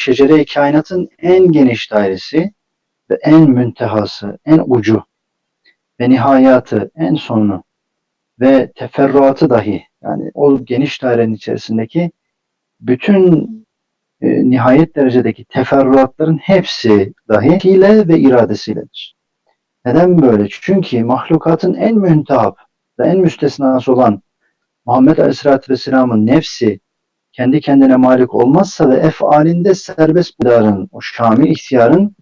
şecere-i kainatın en geniş dairesi ve en müntehası, en ucu ve nihayatı, en sonu ve teferruatı dahi yani o geniş dairenin içerisindeki bütün e, nihayet derecedeki teferruatların hepsi dahi hile ve iradesiyledir. Neden böyle? Çünkü mahlukatın en müntehap ve en müstesnası olan Muhammed Aleyhisselatü Vesselam'ın nefsi kendi kendine malik olmazsa ve efalinde serbest budarın, o şamil ihtiyarın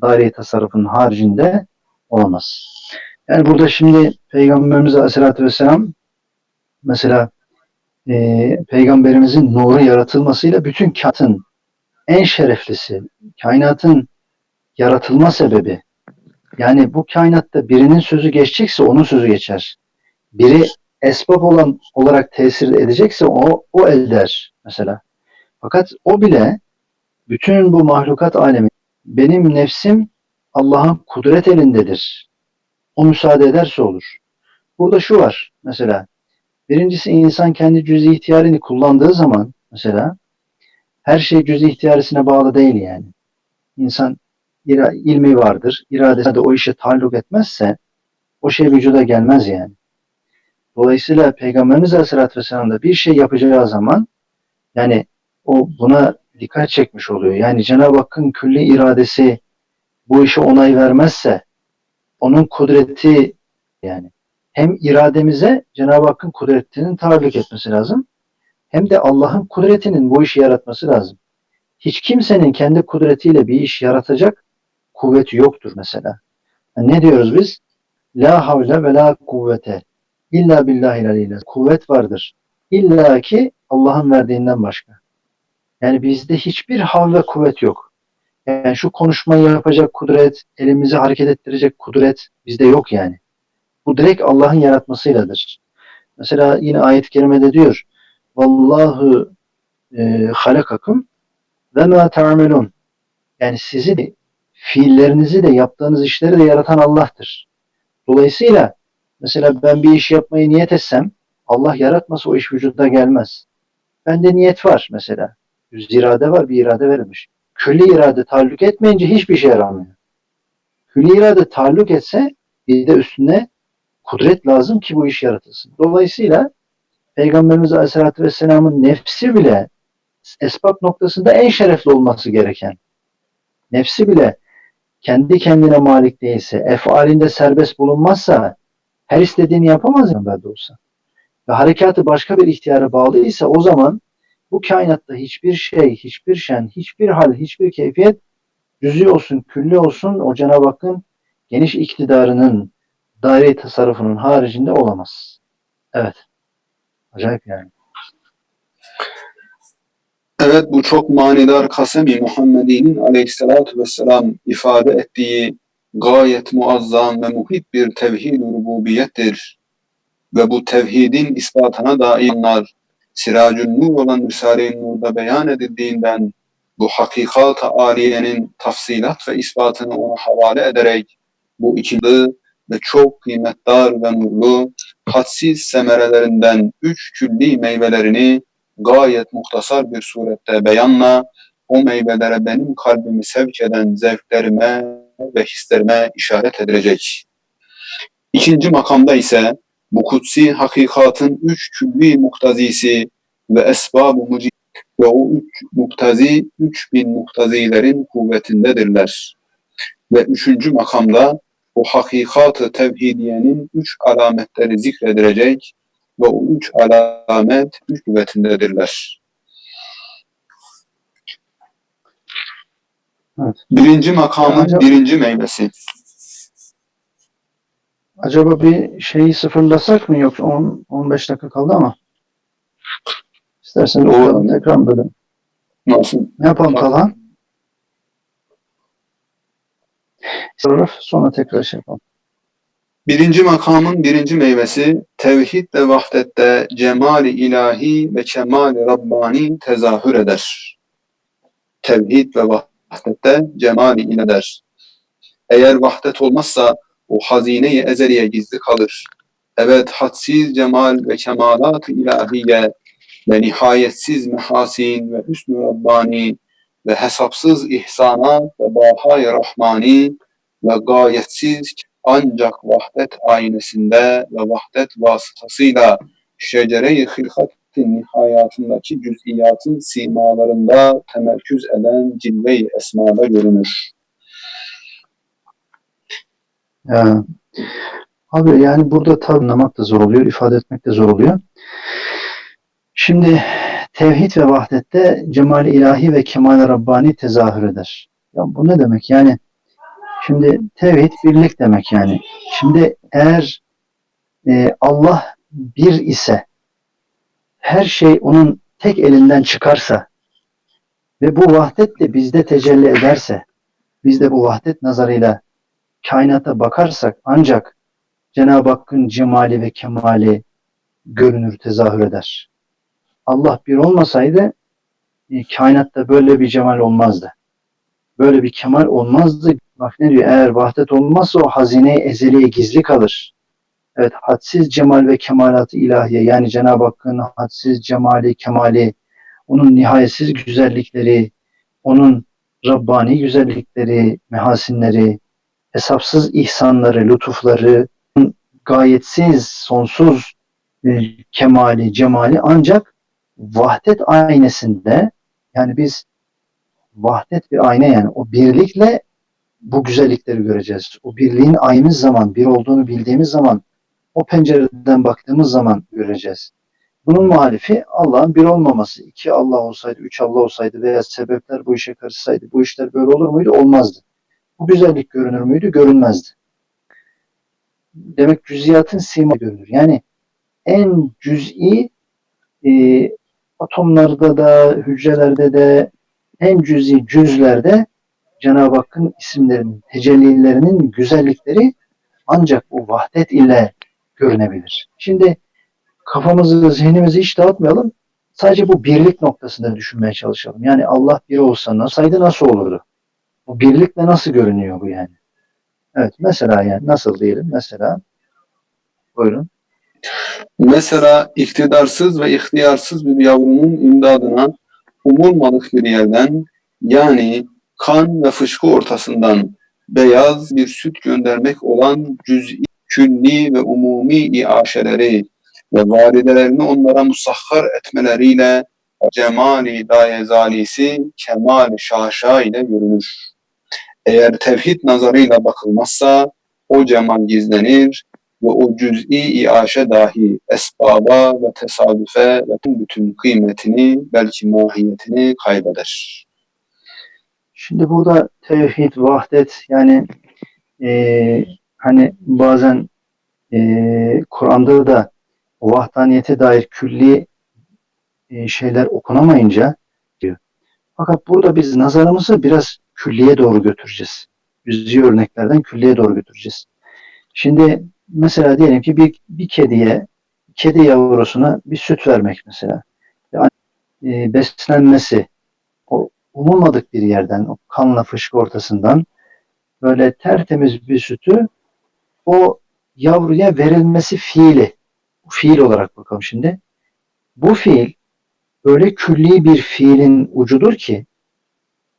daire tasarrufun haricinde olamaz. Yani burada şimdi Peygamberimiz Aleyhisselatü Vesselam mesela e, Peygamberimizin nuru yaratılmasıyla bütün kainatın en şereflisi, kainatın yaratılma sebebi. Yani bu kainatta birinin sözü geçecekse onun sözü geçer. Biri esbab olan olarak tesir edecekse o, o eder mesela. Fakat o bile bütün bu mahlukat alemi benim nefsim Allah'ın kudret elindedir. O müsaade ederse olur. Burada şu var mesela. Birincisi insan kendi cüz ihtiyarını kullandığı zaman mesela her şey cüz ihtiyarisine bağlı değil yani. İnsan ilmi vardır. İradesi de o işe taalluk etmezse o şey vücuda gelmez yani. Dolayısıyla Peygamberimiz Aleyhisselatü Vesselam da bir şey yapacağı zaman yani o buna dikkat çekmiş oluyor. Yani Cenab-ı Hakk'ın külli iradesi bu işe onay vermezse onun kudreti yani hem irademize Cenab-ı Hakk'ın kudretinin taalluk etmesi lazım hem de Allah'ın kudretinin bu işi yaratması lazım. Hiç kimsenin kendi kudretiyle bir iş yaratacak kuvveti yoktur mesela. Yani ne diyoruz biz? La havle ve la kuvvete illa billahi Kuvvet vardır. İlla ki Allah'ın verdiğinden başka. Yani bizde hiçbir hav ve kuvvet yok. Yani şu konuşmayı yapacak kudret, elimizi hareket ettirecek kudret bizde yok yani. Bu direkt Allah'ın yaratmasıyladır. Mesela yine ayet-i kerimede diyor Vallahu e, halakakum ve ma ta'melun. Yani sizi de, fiillerinizi de yaptığınız işleri de yaratan Allah'tır. Dolayısıyla mesela ben bir iş yapmayı niyet etsem Allah yaratmasa o iş vücuda gelmez. Bende niyet var mesela. Yüz irade var, bir irade verilmiş. Külli irade taalluk etmeyince hiçbir şey yaramıyor. Külli irade taalluk etse bir de üstüne kudret lazım ki bu iş yaratılsın. Dolayısıyla Peygamberimiz Aleyhisselatü Vesselam'ın nefsi bile esbab noktasında en şerefli olması gereken. Nefsi bile kendi kendine malik değilse, efalinde serbest bulunmazsa her istediğini yapamaz ya de olsa. Ve harekatı başka bir ihtiyara bağlıysa o zaman bu kainatta hiçbir şey, hiçbir şen, hiçbir hal, hiçbir keyfiyet cüz'i olsun, külli olsun o Cenab-ı Hakk'ın geniş iktidarının, daire tasarrufunun haricinde olamaz. Evet. Acayip yani. Evet bu çok manidar kasemi Muhammedi'nin aleyhissalatü vesselam ifade ettiği gayet muazzam ve muhit bir tevhid-i rububiyettir. Ve bu tevhidin ispatına dairler Siracül Nur olan Risale-i Nur'da beyan edildiğinden bu hakikat-ı aliyenin tafsilat ve ispatını ona havale ederek bu ikili ve çok kıymetdar ve nurlu, hadsiz semerelerinden üç külli meyvelerini gayet muhtasar bir surette beyanla o meyvelere benim kalbimi sevk eden zevklerime ve hislerime işaret edilecek. İkinci makamda ise bu kutsi hakikatın üç külli muktazisi ve esbab-ı mucib ve o üç muktazi, üç bin muktazilerin kuvvetindedirler. Ve üçüncü makamda o hakikat-ı tevhidiyenin üç alametleri zikredilecek ve o üç alamet üç kuvvetindedirler. Evet. Birinci makamın acaba, birinci meyvesi. Acaba bir şeyi sıfırlasak mı yoksa 10 15 dakika kaldı ama. İstersen o, tekrar bölüm. Nasıl? Ne yapalım kalan? sonra tekrar şey yapalım. Birinci makamın birinci meyvesi tevhid ve vahdette cemali ilahi ve kemali rabbani tezahür eder. Tevhid ve vahdette cemali ilader. Eğer vahdet olmazsa o hazine-i ezeliye gizli kalır. Evet hadsiz cemal ve kemalat-ı ilahiye ve nihayetsiz mehasin ve hüsnü Rabbani ve hesapsız ihsanat ve bahai rahmani ve gayetsiz ancak vahdet aynesinde ve vahdet vasıtasıyla şecere-i hilkat-ı nihayatındaki cüz'iyatın simalarında temerküz eden cilve-i esmada görünür. Ya, abi yani burada tabi da zor oluyor, ifade etmek de zor oluyor. Şimdi tevhid ve vahdette cemal ilahi ve kemal Rabbani tezahür eder. Ya bu ne demek? Yani şimdi tevhid birlik demek yani. Şimdi eğer e, Allah bir ise her şey onun tek elinden çıkarsa ve bu vahdet de bizde tecelli ederse biz de bu vahdet nazarıyla kainata bakarsak ancak Cenab-ı Hakk'ın cemali ve kemali görünür, tezahür eder. Allah bir olmasaydı e, kainatta böyle bir cemal olmazdı. Böyle bir kemal olmazdı. Bak ne diyor? Eğer vahdet olmazsa o hazine-i ezeliye gizli kalır. Evet, hadsiz cemal ve kemalatı ilahiye yani Cenab-ı Hakk'ın hadsiz cemali, kemali, onun nihayetsiz güzellikleri, onun Rabbani güzellikleri, mehasinleri, hesapsız ihsanları, lütufları, gayetsiz, sonsuz e, kemali, cemali ancak vahdet aynesinde yani biz vahdet bir ayna yani o birlikle bu güzellikleri göreceğiz. O birliğin aynımız zaman, bir olduğunu bildiğimiz zaman o pencereden baktığımız zaman göreceğiz. Bunun muhalifi Allah'ın bir olmaması. İki Allah olsaydı, üç Allah olsaydı veya sebepler bu işe karışsaydı bu işler böyle olur muydu? Olmazdı. Bu güzellik görünür müydü? Görünmezdi. Demek cüziyatın sima görünür. Yani en cüz'i e, atomlarda da, hücrelerde de, en cüz'i cüzlerde Cenab-ı Hakk'ın isimlerinin, tecellilerinin güzellikleri ancak bu vahdet ile görünebilir. Şimdi kafamızı, zihnimizi hiç dağıtmayalım. Sadece bu birlik noktasında düşünmeye çalışalım. Yani Allah bir olsa nasıldı, nasıl olurdu? Bu birlikle nasıl görünüyor bu yani? Evet, mesela yani nasıl diyelim? Mesela buyurun. Mesela iktidarsız ve ihtiyarsız bir yavrunun imdadına umulmadık bir yerden yani kan ve fışkı ortasından beyaz bir süt göndermek olan cüz'i, külli ve umumi iaşeleri ve validelerini onlara musahhar etmeleriyle cemali dayezalisi kemal şaşa ile görünür. Eğer tevhid nazarıyla bakılmazsa o cemal gizlenir ve o cüz'i iaşe dahi esbaba ve tesadüfe ve bütün kıymetini belki mahiyetini kaybeder. Şimdi burada tevhid, vahdet yani e, hani bazen e, Kur'an'da da vahdaniyete dair külli e, şeyler okunamayınca diyor. Fakat burada biz nazarımızı biraz külliye doğru götüreceğiz. Yüzü örneklerden külliye doğru götüreceğiz. Şimdi mesela diyelim ki bir, bir kediye, kedi yavrusuna bir süt vermek mesela. Yani, e, beslenmesi, o umulmadık bir yerden, o kanla fışkı ortasından böyle tertemiz bir sütü o yavruya verilmesi fiili. Fiil olarak bakalım şimdi. Bu fiil öyle külli bir fiilin ucudur ki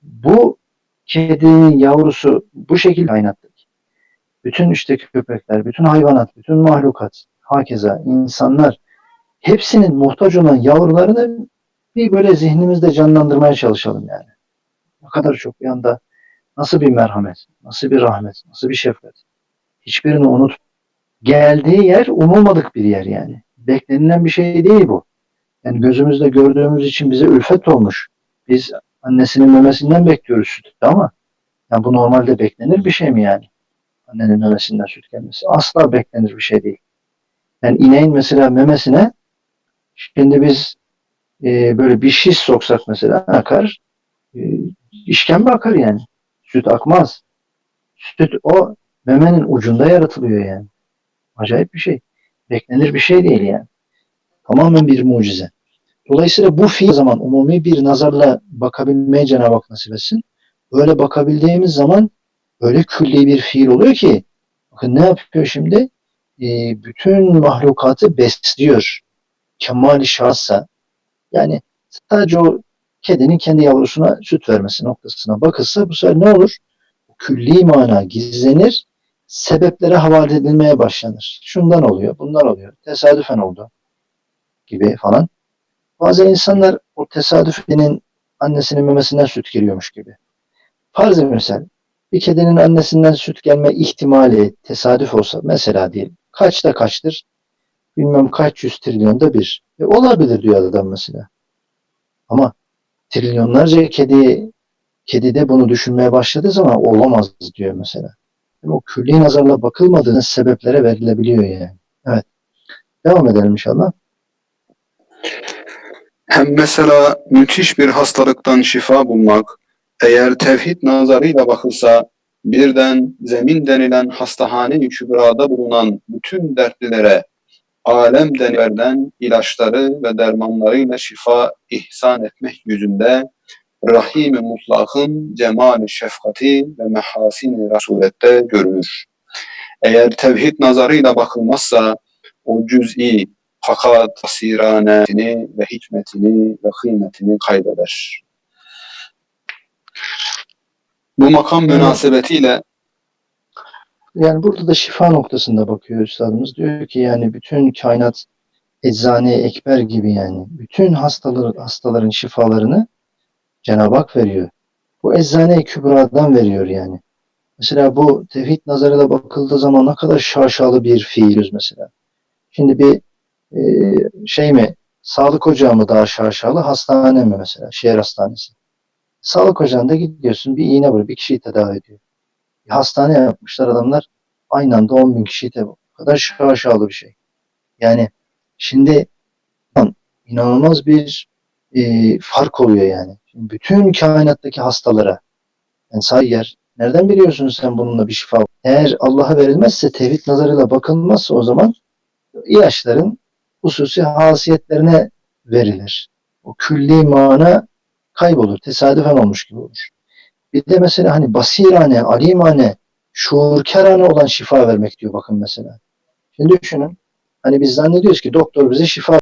bu kedinin yavrusu bu şekilde kaynattır. Bütün işte köpekler, bütün hayvanat, bütün mahlukat, hakeza insanlar hepsinin muhtaç olan yavrularını bir böyle zihnimizde canlandırmaya çalışalım yani. Ne kadar çok bir anda nasıl bir merhamet, nasıl bir rahmet, nasıl bir şefkat. Hiçbirini unut. Geldiği yer umulmadık bir yer yani. Beklenilen bir şey değil bu. Yani gözümüzde gördüğümüz için bize ülfet olmuş. Biz annesinin memesinden bekliyoruz sütü ama yani bu normalde beklenir bir şey mi yani? Annenin memesinden süt gelmesi. Asla beklenir bir şey değil. Yani ineğin mesela memesine şimdi biz e, böyle bir şiş soksak mesela akar. E, işkembe akar yani. Süt akmaz. Süt o memenin ucunda yaratılıyor yani. Acayip bir şey. Beklenir bir şey değil yani. Tamamen bir mucize. Dolayısıyla bu fiil zaman umumi bir nazarla bakabilmeye Cenab-ı Hak nasip etsin. Böyle bakabildiğimiz zaman öyle külli bir fiil oluyor ki bakın ne yapıyor şimdi? Ee, bütün mahlukatı besliyor. Kemali şahsa. Yani sadece o kedinin kendi yavrusuna süt vermesi noktasına bakılsa bu sefer ne olur? Külli mana gizlenir, sebeplere havale edilmeye başlanır. Şundan oluyor, bundan oluyor, tesadüfen oldu gibi falan. Bazı insanlar o tesadüfinin annesinin memesinden süt geliyormuş gibi. Farz misal bir kedinin annesinden süt gelme ihtimali tesadüf olsa mesela diyelim kaçta kaçtır? Bilmem kaç yüz trilyonda bir. E, olabilir diyor adam mesela. Ama trilyonlarca kedi kedide bunu düşünmeye başladığı zaman olamaz diyor mesela. Yani o külli nazarla bakılmadığınız sebeplere verilebiliyor yani. Evet. Devam edelim inşallah. Hem mesela müthiş bir hastalıktan şifa bulmak, eğer tevhid nazarıyla bakılsa, birden zemin denilen hastahane-i kübrada bulunan bütün dertlilere, alem denilerden ilaçları ve dermanlarıyla şifa ihsan etmek yüzünde, Rahim-i Mutlak'ın cemal-i şefkati ve mehasin-i rasulette görünür. Eğer tevhid nazarıyla bakılmazsa, o cüz'i, fakat tasiranetini ve hikmetini ve kıymetini kaybeder. Bu makam münasebetiyle Yani burada da şifa noktasında bakıyor üstadımız. Diyor ki yani bütün kainat eczane ekber gibi yani. Bütün hastaların, hastaların şifalarını Cenab-ı Hak veriyor. Bu eczane-i kübradan veriyor yani. Mesela bu tevhid nazarıyla bakıldığı zaman ne kadar şaşalı bir fiiliz mesela. Şimdi bir e, şey mi, sağlık ocağı mı daha şaşalı, hastane mi mesela, şehir hastanesi. Sağlık ocağında gidiyorsun, bir iğne vuruyor, bir kişiyi tedavi ediyor. Bir hastane yapmışlar adamlar, aynı anda 10 bin kişiyi tedavi Bu kadar şaşalı bir şey. Yani şimdi inanılmaz bir e, fark oluyor yani. Bütün kainattaki hastalara, yani sayyer, nereden biliyorsun sen bununla bir şifa? Eğer Allah'a verilmezse, tevhid nazarıyla bakılmazsa o zaman ilaçların hususi hasiyetlerine verilir. O külli mana kaybolur. Tesadüfen olmuş gibi olur. Bir de mesela hani basirane, alimane, şuurkerane olan şifa vermek diyor bakın mesela. Şimdi düşünün. Hani biz zannediyoruz ki doktor bize şifa